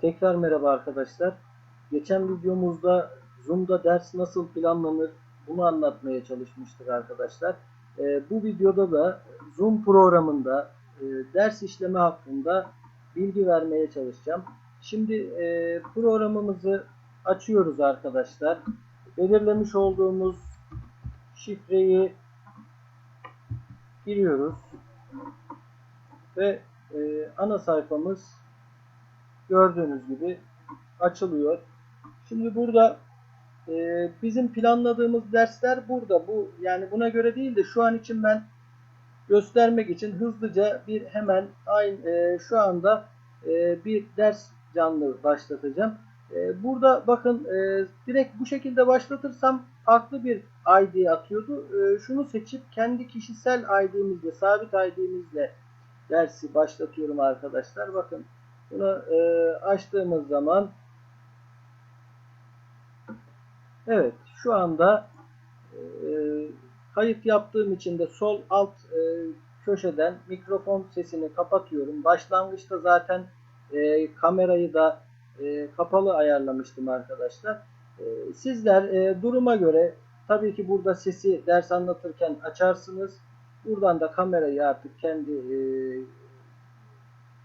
Tekrar merhaba arkadaşlar. Geçen videomuzda Zoom'da ders nasıl planlanır bunu anlatmaya çalışmıştık arkadaşlar. Ee, bu videoda da Zoom programında e, ders işleme hakkında bilgi vermeye çalışacağım. Şimdi e, programımızı açıyoruz arkadaşlar. Belirlemiş olduğumuz şifreyi giriyoruz ve e, ana sayfamız gördüğünüz gibi açılıyor. Şimdi burada e, bizim planladığımız dersler burada. Bu yani buna göre değil de şu an için ben göstermek için hızlıca bir hemen aynı e, şu anda e, bir ders canlı başlatacağım. E, burada bakın e, direkt bu şekilde başlatırsam farklı bir ID atıyordu. E, şunu seçip kendi kişisel ID'mizle, sabit ID'mizle dersi başlatıyorum arkadaşlar. Bakın bunu e, açtığımız zaman evet şu anda e, kayıt yaptığım için de sol alt e, köşeden mikrofon sesini kapatıyorum. Başlangıçta zaten e, kamerayı da e, kapalı ayarlamıştım arkadaşlar. E, sizler e, duruma göre tabii ki burada sesi ders anlatırken açarsınız. Buradan da kamerayı artık kendi e,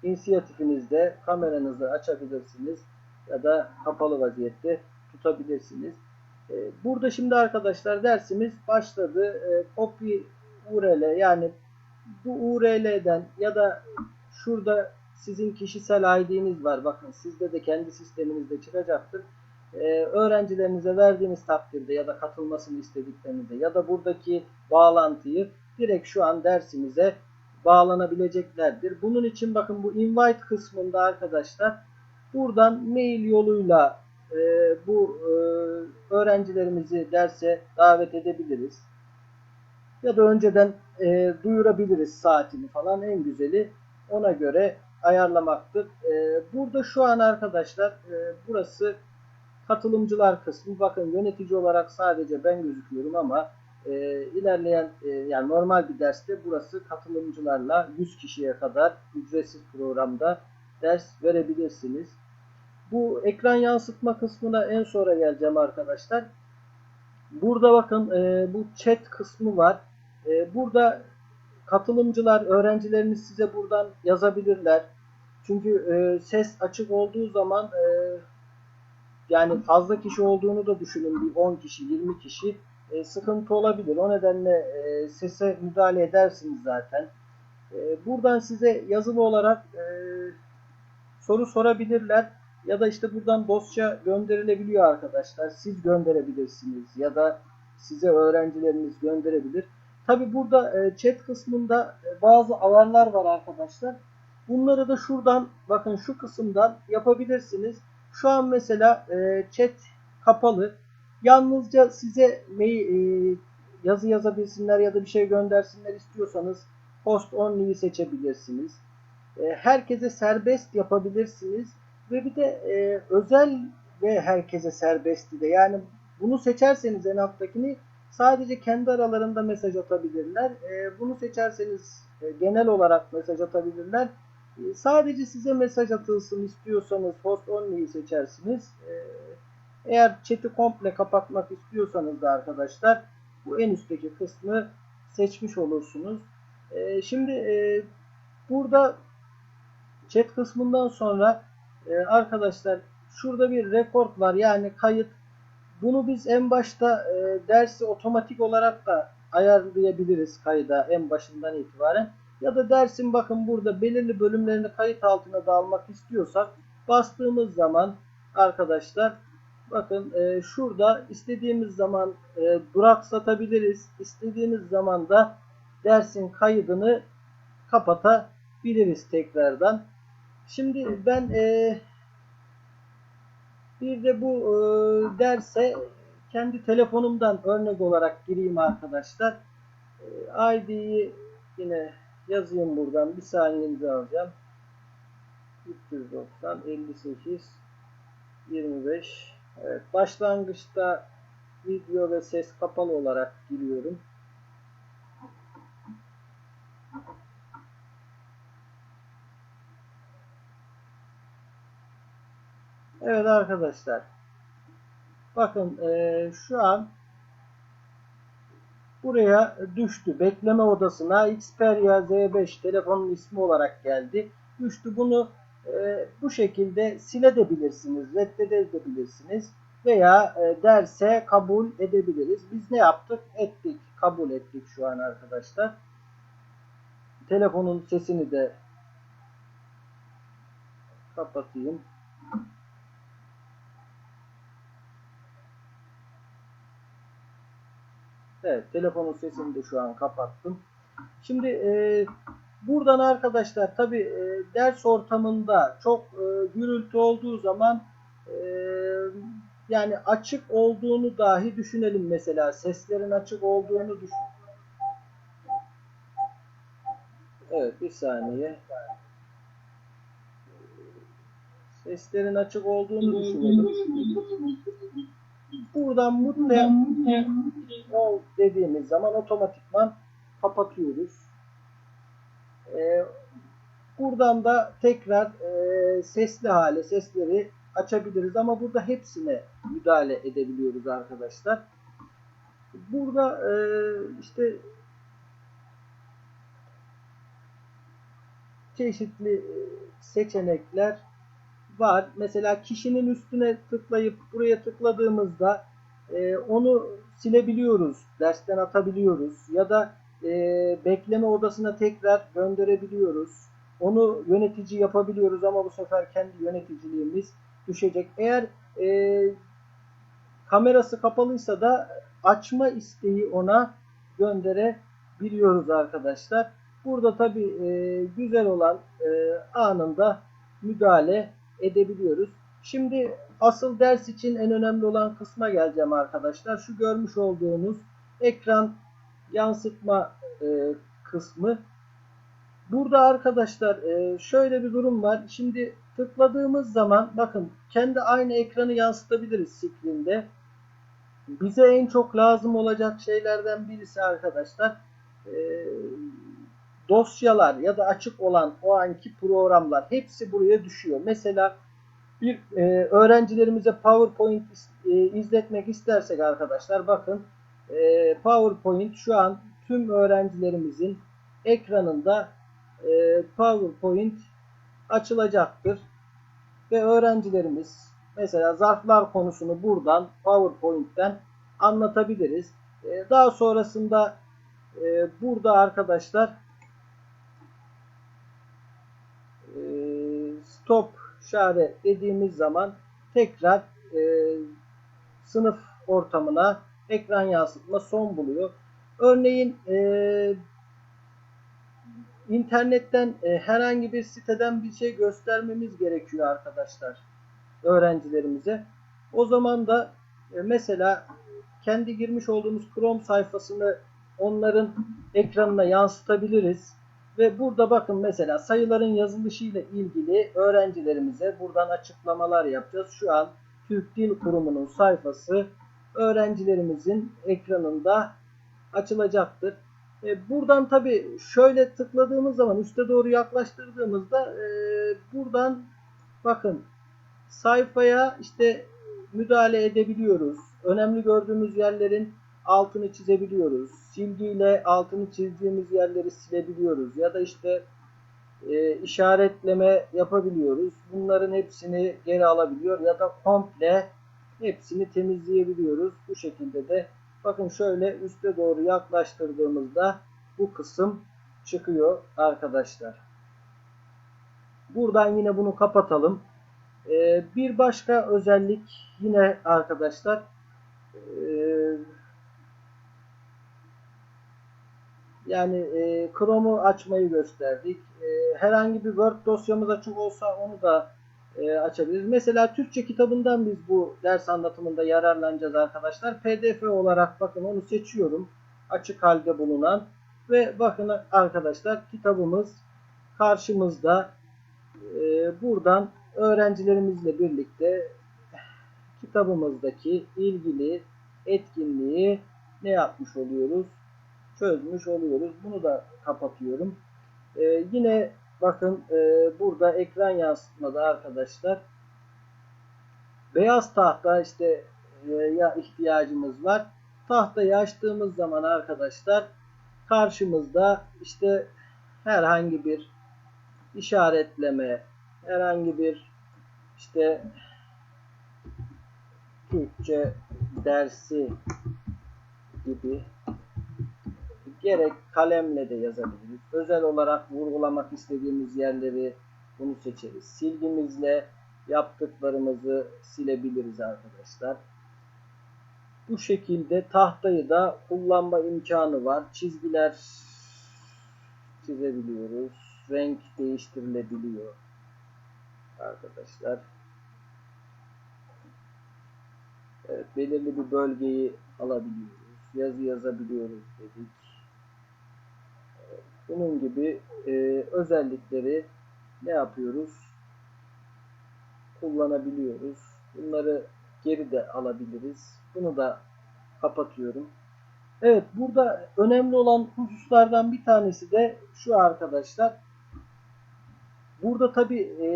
inisiyatifinizde kameranızı açabilirsiniz ya da kapalı vaziyette tutabilirsiniz. E, burada şimdi arkadaşlar dersimiz başladı. E, copy URL yani bu URL'den ya da şurada sizin kişisel ID'niz var. Bakın sizde de kendi sisteminizde çıkacaktır. Ee, öğrencilerinize verdiğiniz takdirde ya da katılmasını istediklerinizde ya da buradaki bağlantıyı direkt şu an dersimize bağlanabileceklerdir. Bunun için bakın bu invite kısmında arkadaşlar buradan mail yoluyla e, bu e, öğrencilerimizi derse davet edebiliriz. Ya da önceden e, duyurabiliriz saatini falan en güzeli ona göre ayarlamaktır. E, burada şu an arkadaşlar e, burası katılımcılar kısmı. Bakın yönetici olarak sadece ben gözüküyorum ama e, ilerleyen e, yani normal bir derste burası katılımcılarla 100 kişiye kadar ücretsiz programda ders verebilirsiniz. Bu ekran yansıtma kısmına en sonra geleceğim arkadaşlar. Burada bakın e, bu chat kısmı var. E, burada katılımcılar, öğrencileriniz size buradan yazabilirler. Çünkü e, ses açık olduğu zaman e, yani fazla kişi olduğunu da düşünün bir 10 kişi, 20 kişi e, sıkıntı olabilir. O nedenle e, sese müdahale edersiniz zaten. E, buradan size yazılı olarak e, soru sorabilirler ya da işte buradan dosya gönderilebiliyor arkadaşlar. Siz gönderebilirsiniz ya da size öğrencileriniz gönderebilir. Tabi burada e, chat kısmında e, bazı ayarlar var arkadaşlar. Bunları da şuradan bakın şu kısımdan yapabilirsiniz. Şu an mesela e, chat kapalı. Yalnızca size e, yazı yazabilsinler ya da bir şey göndersinler istiyorsanız post only'yi seçebilirsiniz. E, herkese serbest yapabilirsiniz. Ve bir de e, özel ve herkese serbestti de. Yani bunu seçerseniz en alttakini sadece kendi aralarında mesaj atabilirler. E, bunu seçerseniz e, genel olarak mesaj atabilirler. E, sadece size mesaj atılsın istiyorsanız host only'yi seçersiniz. E, eğer chat'i komple kapatmak istiyorsanız da arkadaşlar bu en üstteki kısmı seçmiş olursunuz. E, şimdi e, burada chat kısmından sonra e, arkadaşlar şurada bir rekord var yani kayıt. Bunu biz en başta e, dersi otomatik olarak da ayarlayabiliriz kayda en başından itibaren. Ya da dersin bakın burada belirli bölümlerini kayıt altına da almak istiyorsak bastığımız zaman arkadaşlar bakın e, şurada istediğimiz zaman e, duraksatabiliriz. İstediğimiz zaman da dersin kaydını kapatabiliriz tekrardan. Şimdi ben e, bir de bu e, derse kendi telefonumdan örnek olarak gireyim arkadaşlar. E, ID'yi yine yazayım buradan. Bir saniyenizi alacağım. 390 58 25 Evet, başlangıçta video ve ses kapalı olarak giriyorum. Evet arkadaşlar. Bakın eee, şu an buraya düştü. Bekleme odasına Xperia Z5 telefonun ismi olarak geldi. Düştü. Bunu eee, bu şekilde silebilirsiniz, reddedebilirsiniz veya e, derse kabul edebiliriz. Biz ne yaptık? Ettik, kabul ettik şu an arkadaşlar. Telefonun sesini de kapatayım. Evet, telefonun sesini de şu an kapattım. Şimdi e, buradan arkadaşlar tabi e, ders ortamında çok e, gürültü olduğu zaman e, yani açık olduğunu dahi düşünelim mesela. Seslerin açık olduğunu düşün. Evet, bir saniye. Seslerin açık olduğunu düşünelim. Buradan mutlu ol dediğimiz zaman otomatikman kapatıyoruz. Ee, buradan da tekrar e, sesli hale sesleri açabiliriz ama burada hepsine müdahale edebiliyoruz arkadaşlar. Burada e, işte çeşitli e, seçenekler var. Mesela kişinin üstüne tıklayıp buraya tıkladığımızda e, onu silebiliyoruz, dersten atabiliyoruz ya da e, bekleme odasına tekrar gönderebiliyoruz. Onu yönetici yapabiliyoruz ama bu sefer kendi yöneticiliğimiz düşecek. Eğer e, kamerası kapalıysa da açma isteği ona gönderebiliyoruz arkadaşlar. Burada tabi e, güzel olan e, anında müdahale edebiliyoruz. Şimdi asıl ders için en önemli olan kısma geleceğim arkadaşlar. Şu görmüş olduğunuz ekran yansıtma e, kısmı. Burada arkadaşlar e, şöyle bir durum var. Şimdi tıkladığımız zaman bakın kendi aynı ekranı yansıtabiliriz screen'de. Bize en çok lazım olacak şeylerden birisi arkadaşlar e, dosyalar ya da açık olan o anki programlar hepsi buraya düşüyor. Mesela bir e, öğrencilerimize PowerPoint e, izletmek istersek arkadaşlar bakın e, PowerPoint şu an tüm öğrencilerimizin ekranında e, PowerPoint açılacaktır. Ve öğrencilerimiz mesela zarflar konusunu buradan PowerPoint'ten anlatabiliriz. E, daha sonrasında e, burada arkadaşlar e, stop şare dediğimiz zaman tekrar e, sınıf ortamına ekran yansıtma son buluyor. Örneğin e, internetten e, herhangi bir siteden bir şey göstermemiz gerekiyor arkadaşlar öğrencilerimize. O zaman da e, mesela kendi girmiş olduğumuz Chrome sayfasını onların ekranına yansıtabiliriz. Ve burada bakın mesela sayıların yazılışı ile ilgili öğrencilerimize buradan açıklamalar yapacağız. Şu an Türk Dil Kurumu'nun sayfası öğrencilerimizin ekranında açılacaktır. E, buradan tabi şöyle tıkladığımız zaman üste doğru yaklaştırdığımızda e, buradan bakın sayfaya işte müdahale edebiliyoruz. Önemli gördüğümüz yerlerin altını çizebiliyoruz. Silgiyle altını çizdiğimiz yerleri silebiliyoruz. Ya da işte e, işaretleme yapabiliyoruz. Bunların hepsini geri alabiliyor ya da komple hepsini temizleyebiliyoruz. Bu şekilde de bakın şöyle üste doğru yaklaştırdığımızda bu kısım çıkıyor arkadaşlar. Buradan yine bunu kapatalım. Ee, bir başka özellik yine arkadaşlar ee, yani e, Chrome'u açmayı gösterdik. E, herhangi bir Word dosyamız açık olsa onu da e, açabiliriz. Mesela Türkçe kitabından biz bu ders anlatımında yararlanacağız arkadaşlar. PDF olarak bakın onu seçiyorum. Açık halde bulunan ve bakın arkadaşlar kitabımız karşımızda. E, buradan öğrencilerimizle birlikte kitabımızdaki ilgili etkinliği ne yapmış oluyoruz? Çözmüş oluyoruz. Bunu da kapatıyorum. Ee, yine bakın e, burada ekran yansıtmada arkadaşlar beyaz tahta işte e, ya ihtiyacımız var. Tahtayı açtığımız zaman arkadaşlar karşımızda işte herhangi bir işaretleme, herhangi bir işte Türkçe dersi gibi gerek kalemle de yazabiliriz. Özel olarak vurgulamak istediğimiz yerleri bunu seçeriz. Silgimizle yaptıklarımızı silebiliriz arkadaşlar. Bu şekilde tahtayı da kullanma imkanı var. Çizgiler çizebiliyoruz. Renk değiştirilebiliyor. Arkadaşlar. Evet, belirli bir bölgeyi alabiliyoruz. Yazı yazabiliyoruz dedik. Bunun gibi e, özellikleri ne yapıyoruz? Kullanabiliyoruz. Bunları geri de alabiliriz. Bunu da kapatıyorum. Evet burada önemli olan hususlardan bir tanesi de şu arkadaşlar. Burada tabi e,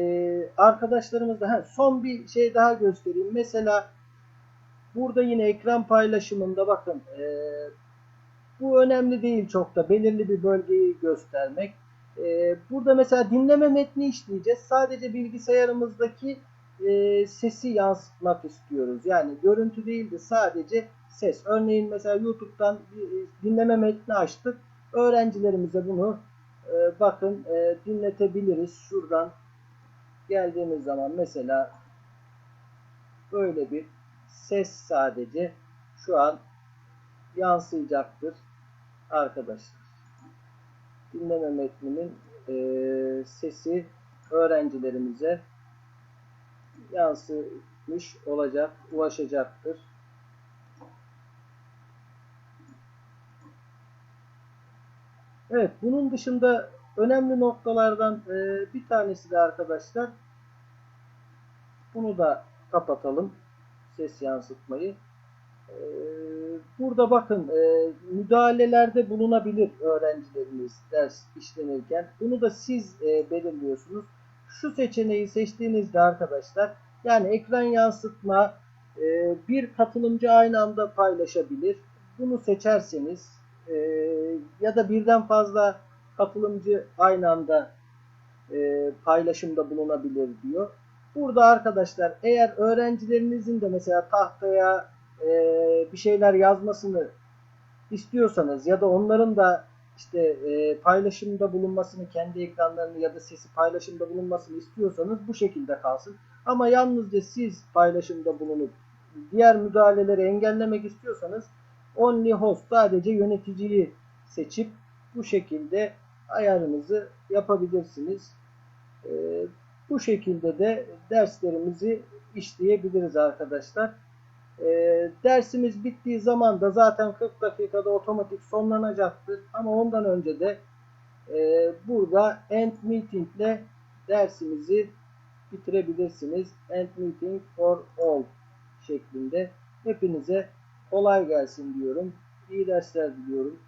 arkadaşlarımızda he, son bir şey daha göstereyim. Mesela burada yine ekran paylaşımında bakın e, bu önemli değil çok da belirli bir bölgeyi göstermek. E, burada mesela dinleme metni işleyeceğiz. Sadece bilgisayarımızdaki e, sesi yansıtmak istiyoruz. Yani görüntü değil de sadece ses. Örneğin mesela YouTube'dan bir dinleme metni açtık. Öğrencilerimize bunu e, bakın e, dinletebiliriz. Şuradan geldiğimiz zaman mesela böyle bir ses sadece şu an yansıyacaktır arkadaşlar. Dinleme metninin e, sesi öğrencilerimize yansımış olacak, ulaşacaktır. Evet, bunun dışında önemli noktalardan e, bir tanesi de arkadaşlar. Bunu da kapatalım. Ses yansıtmayı. E, burada bakın e, müdahalelerde bulunabilir öğrencilerimiz ders işlenirken. Bunu da siz e, belirliyorsunuz. Şu seçeneği seçtiğinizde arkadaşlar yani ekran yansıtma e, bir katılımcı aynı anda paylaşabilir. Bunu seçerseniz e, ya da birden fazla katılımcı aynı anda e, paylaşımda bulunabilir diyor. Burada arkadaşlar eğer öğrencilerinizin de mesela tahtaya e, bir şeyler yazmasını istiyorsanız ya da onların da işte e, paylaşımda bulunmasını, kendi ekranlarını ya da sesi paylaşımda bulunmasını istiyorsanız bu şekilde kalsın. Ama yalnızca siz paylaşımda bulunup diğer müdahaleleri engellemek istiyorsanız only host sadece yöneticiyi seçip bu şekilde ayarınızı yapabilirsiniz. E, bu şekilde de derslerimizi işleyebiliriz arkadaşlar. E, dersimiz bittiği zaman da zaten 40 dakikada otomatik sonlanacaktır. Ama ondan önce de e, burada end meeting ile dersimizi bitirebilirsiniz. End meeting for all şeklinde. Hepinize kolay gelsin diyorum. İyi dersler diliyorum.